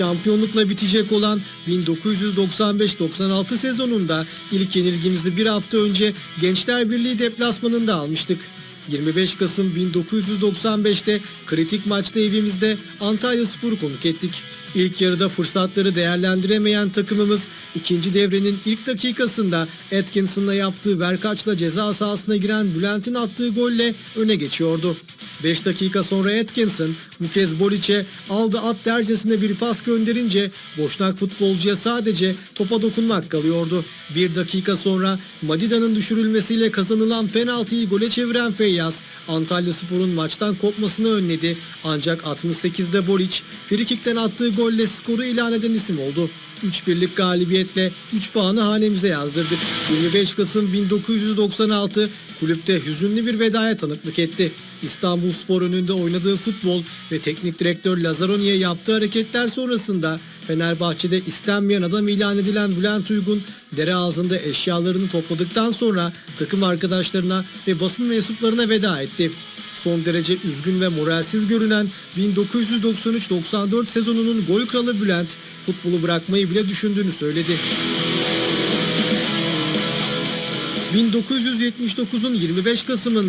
Şampiyonlukla bitecek olan 1995-96 sezonunda ilk yenilgimizi bir hafta önce Gençler Birliği deplasmanında almıştık. 25 Kasım 1995'te kritik maçta evimizde Antalya Spor'u konuk ettik. İlk yarıda fırsatları değerlendiremeyen takımımız ikinci devrenin ilk dakikasında Atkinson'la yaptığı verkaçla ceza sahasına giren Bülent'in attığı golle öne geçiyordu. 5 dakika sonra Atkinson bu kez Bolic'e aldı at dercesine bir pas gönderince boşnak futbolcuya sadece topa dokunmak kalıyordu. Bir dakika sonra Madida'nın düşürülmesiyle kazanılan penaltıyı gole çeviren Feyyaz Antalya Spor'un maçtan kopmasını önledi. Ancak 68'de Bolic frikikten attığı golle skoru ilan eden isim oldu. 3-1'lik galibiyetle 3 puanı hanemize yazdırdık. 25 Kasım 1996 kulüpte hüzünlü bir vedaya tanıklık etti. İstanbul Spor önünde oynadığı futbol ve teknik direktör Lazaroni'ye yaptığı hareketler sonrasında Fenerbahçe'de istenmeyen adam ilan edilen Bülent Uygun dere ağzında eşyalarını topladıktan sonra takım arkadaşlarına ve basın mensuplarına veda etti. Son derece üzgün ve moralsiz görünen 1993-94 sezonunun gol kralı Bülent futbolu bırakmayı bile düşündüğünü söyledi. 1979'un 25 Kasım'ında